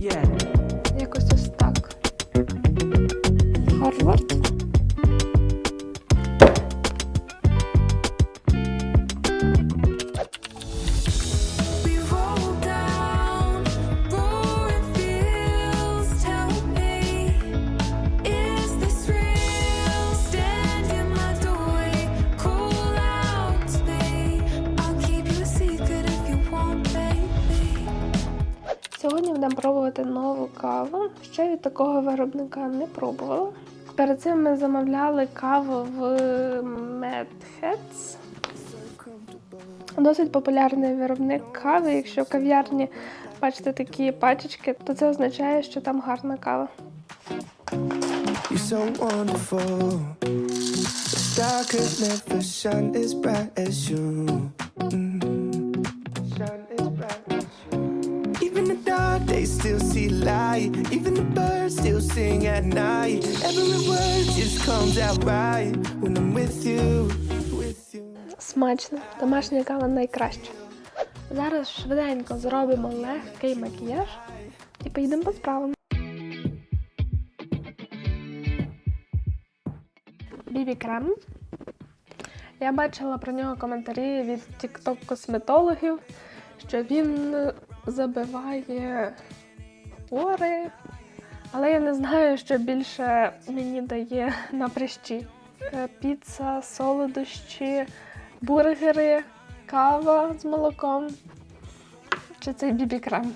Якось будемо пробувати нову каву. Ще від такого виробника не пробувала. Перед цим ми замовляли каву в Medheads. Досить популярний виробник кави. Якщо в кав'ярні бачите такі пачечки, то це означає, що там гарна кава. You're so Even the birds still sing at night. Every word just comes out right when I'm with you. Смачно, домашня кава найкраща. Зараз швиденько зробимо легкий макіяж і поїдемо по справам. Бібі крем. Я бачила про нього коментарі від тікток косметологів, що він забиває пори, але я не знаю, що більше мені дає на прищі. Е, Піца, солодощі, бургери, кава з молоком. Чи цей бібі крем?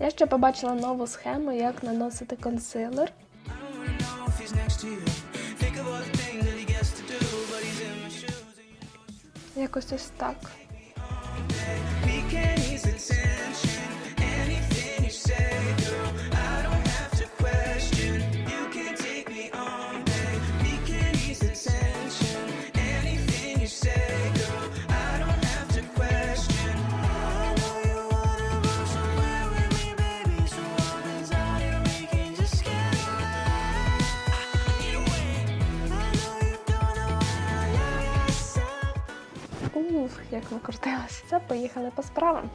Я ще побачила нову схему, як наносити консилер. Якось ось так. It's in Ух, як ми крутилися. Це поїхали по справам.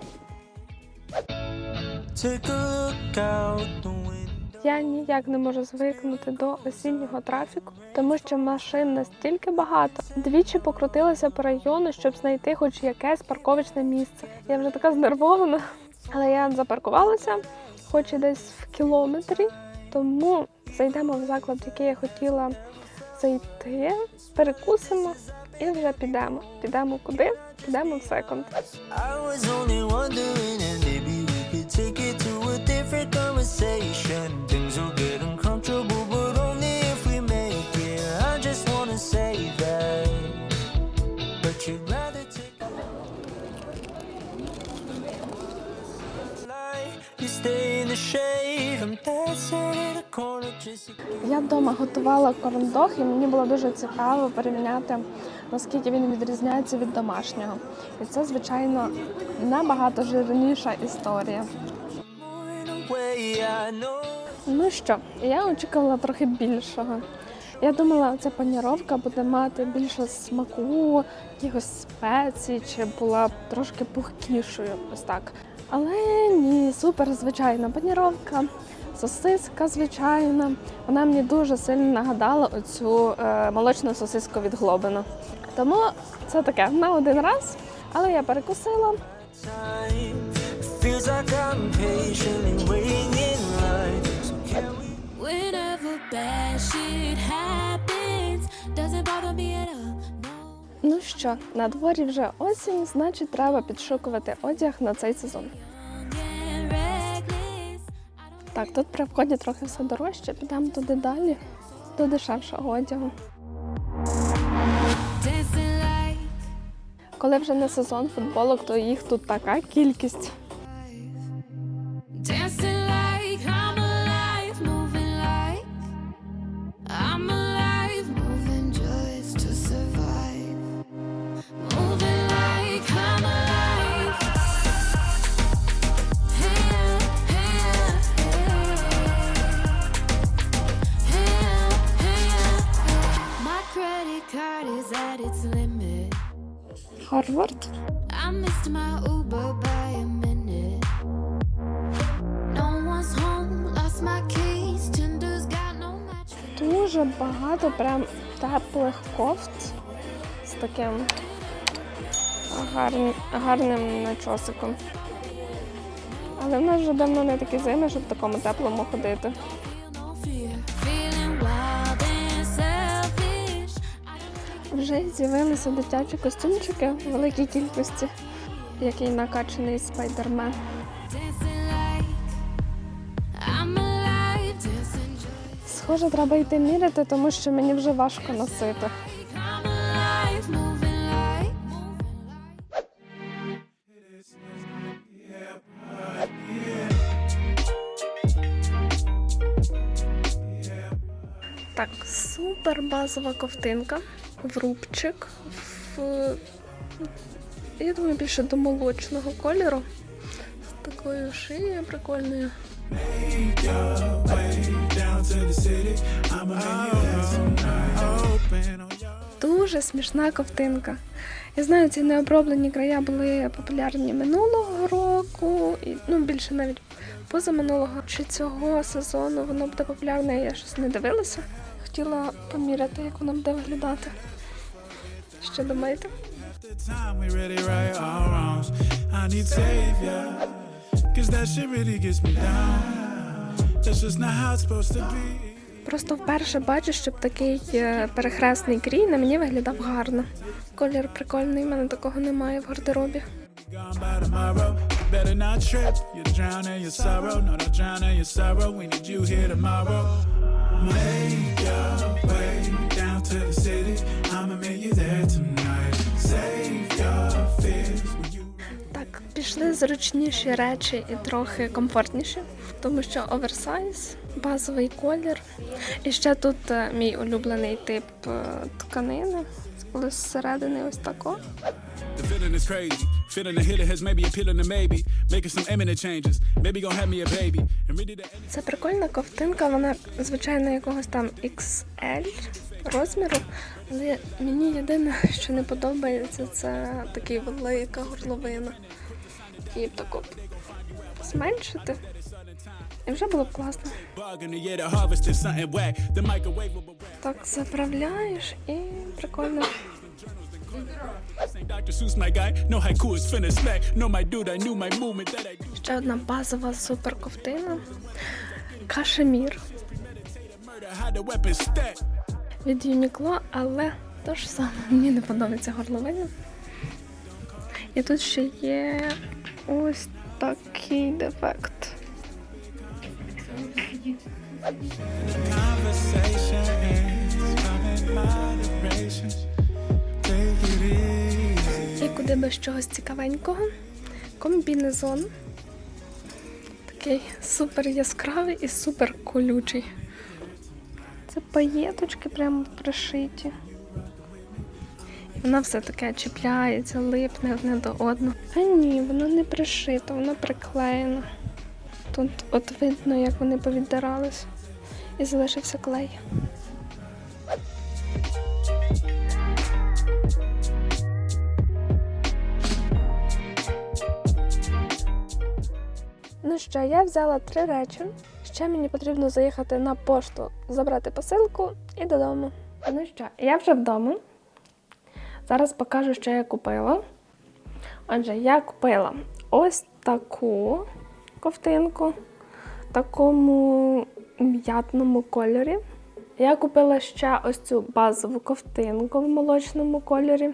Я ніяк не можу звикнути до осіннього трафіку, тому що машин настільки багато. Двічі покрутилася по району, щоб знайти хоч якесь парковочне місце. Я вже така знервована, але я запаркувалася, хоч і десь в кілометрі. Тому зайдемо в заклад, в який я хотіла зайти, перекусимо і вже підемо. Підемо куди? Підемо в секонд. Я вдома готувала корндог, і мені було дуже цікаво порівняти, наскільки він відрізняється від домашнього. І це, звичайно, набагато жирніша історія. Ну що, я очікувала трохи більшого. Я думала, ця паніровка буде мати більше смаку, якихось спецій, чи була б трошки пухкішою, ось так. Але ні, супер звичайна паніровка, сосиска звичайна. Вона мені дуже сильно нагадала оцю е, молочну сосиску від Глобину. Тому це таке на один раз, але я перекусила. Ну що, на дворі вже осінь, значить треба підшукувати одяг на цей сезон. Так, тут при вході трохи все дорожче, підемо туди далі, до дешевшого одягу. Коли вже не сезон футболок, то їх тут така кількість. Its. Гарвард. Дуже багато прям теплих кофт з таким гарним, гарним начосиком. Але в нас вже давно не такі зими, щоб в такому теплому ходити. Вже з'явилися дитячі костюмчики в великій кількості, який накачаний спайдермен. Схоже, треба йти міряти, тому що мені вже важко носити. Так, супер базова ковтинка, в рубчик, в я думаю, більше до молочного кольору. З такою шиєю прикольною. Дуже смішна ковтинка. Я знаю, ці необроблені края були популярні минулого року, і ну більше навіть позаминулого чи цього сезону воно буде популярне, я щось не дивилася. Хотіла поміряти, як воно буде виглядати. Що думаєте? Просто вперше бачу, щоб такий е, перехресний крій на мені виглядав гарно. Колір прикольний, в мене такого немає в гардеробі. Better Пішли зручніші речі і трохи комфортніші, тому що оверсайз, базовий колір. І ще тут е, мій улюблений тип е, тканини, коли зсередини ось тако. The feeling is crazy. Feeling the hitter has maybe appealing to maybe. Making some imminent changes. Maybe gonna have me a baby. And really the Це прикольна ковтинка, вона звичайно якогось там XL розміру. Але мені єдине, що не подобається, це такий велика горловина. І таку зменшити. І вже було б класно. Так заправляєш і прикольно. Ще одна базова супер ковтина. Кашемір від Uniqlo, але то ж саме мені не подобається горловина. І тут ще є ось такий дефект. І куди без чогось цікавенького. Комбінезон. Такий супер яскравий і супер колючий. Це паєточки прямо пришиті. І Воно все таке чіпляється, липне одне до одного. А ні, воно не пришито, воно приклеєно. Тут от видно, як вони повіддирались. І залишився клей. Ну що, я взяла три речі. Ще мені потрібно заїхати на пошту, забрати посилку і додому. Ну що, я вже вдома. Зараз покажу, що я купила. Отже, я купила ось таку ковтинку в такому м'ятному кольорі. Я купила ще ось цю базову ковтинку в молочному кольорі.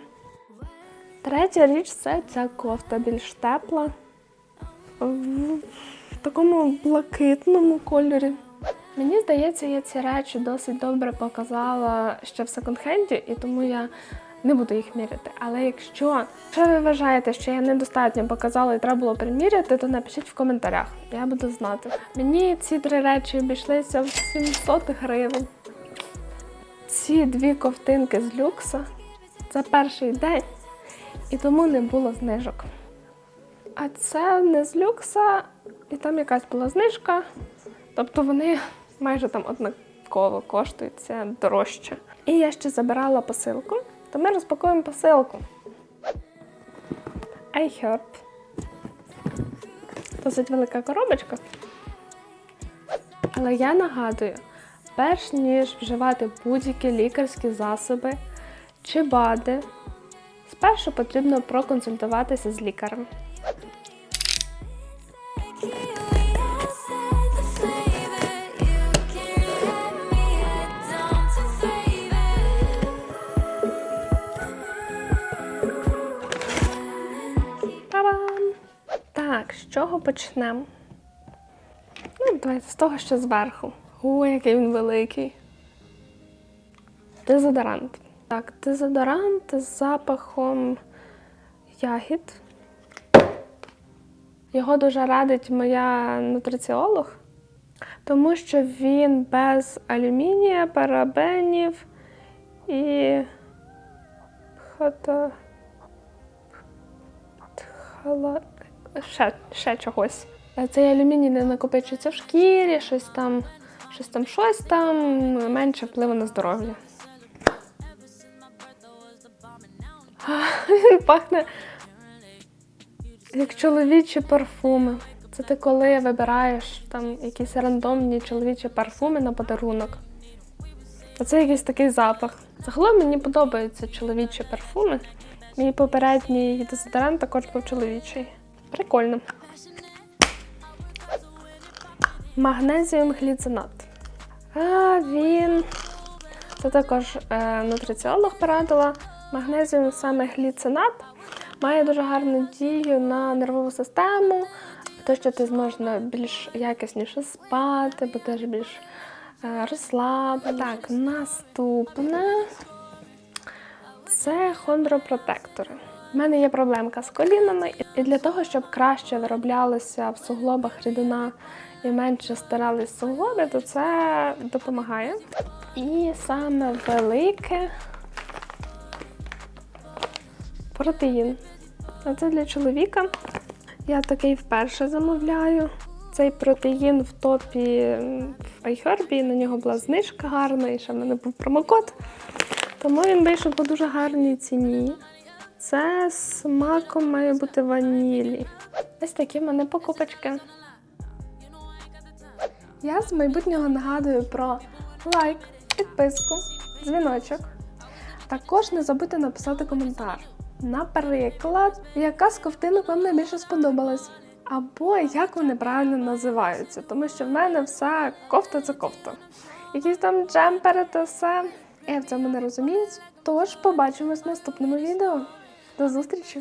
Третя річ це ця кофта більш тепла в, такому блакитному кольорі. Мені здається, я ці речі досить добре показала ще в секонд-хенді, і тому я не буду їх міряти. Але якщо, якщо ви вважаєте, що я недостатньо показала і треба було приміряти, то напишіть в коментарях. Я буду знати. Мені ці три речі обійшлися в 700 гривень. Ці дві ковтинки з люкса це перший день, і тому не було знижок. А це не з люкса, і там якась була знижка. Тобто вони майже там однаково коштують, це дорожче. І я ще забирала посилку, то ми розпакуємо посилку. iHerb. Досить велика коробочка. Але я нагадую, перш ніж вживати будь-які лікарські засоби чи БАДи, спершу потрібно проконсультуватися з лікарем. Чого почнемо? Ну, давайте з того, що зверху. О, який він великий. Дезодорант. Так, дезодорант з запахом ягід. Його дуже радить моя нутриціолог, тому що він без алюмінія, парабенів і хата. Хала... Ще, ще чогось. Цей алюміній не накопичується в шкірі, щось там, щось там, щось там, менше впливу на здоров'я. Він пахне як чоловічі парфуми. Це ти коли вибираєш там якісь рандомні чоловічі парфуми на подарунок. Оце якийсь такий запах. Загалом мені подобаються чоловічі парфуми. Мій попередній дезодорант також був чоловічий. Прикольно. Магнезіум гліцинат. А він. Це також е, нутриціолог порадила. Магнезіум саме гліцинат має дуже гарну дію на нервову систему, те, що ти зможеш більш якісніше спати, будеш більш е, розслаблений. Так, наступне це хондропротектори. У мене є проблемка з колінами, і для того, щоб краще вироблялася в суглобах рідина і менше стирались суглоби, то це допомагає. І саме велике протеїн. А це для чоловіка. Я такий вперше замовляю. Цей протеїн в топі в iHerb, на нього була знижка гарна, і ще в мене був промокод. Тому він вийшов по дуже гарній ціні. Це смаком має бути ванілі. Ось такі в мене покупочки. Я з майбутнього нагадую про лайк, підписку, дзвіночок. Також не забудьте написати коментар. Наприклад, яка з ковтинок вам найбільше сподобалась. Або як вони правильно називаються, тому що в мене все кофта це кофта. Якісь там джемпери та все. Я в цьому не розумію. Тож побачимось в наступному відео. До зустрічі!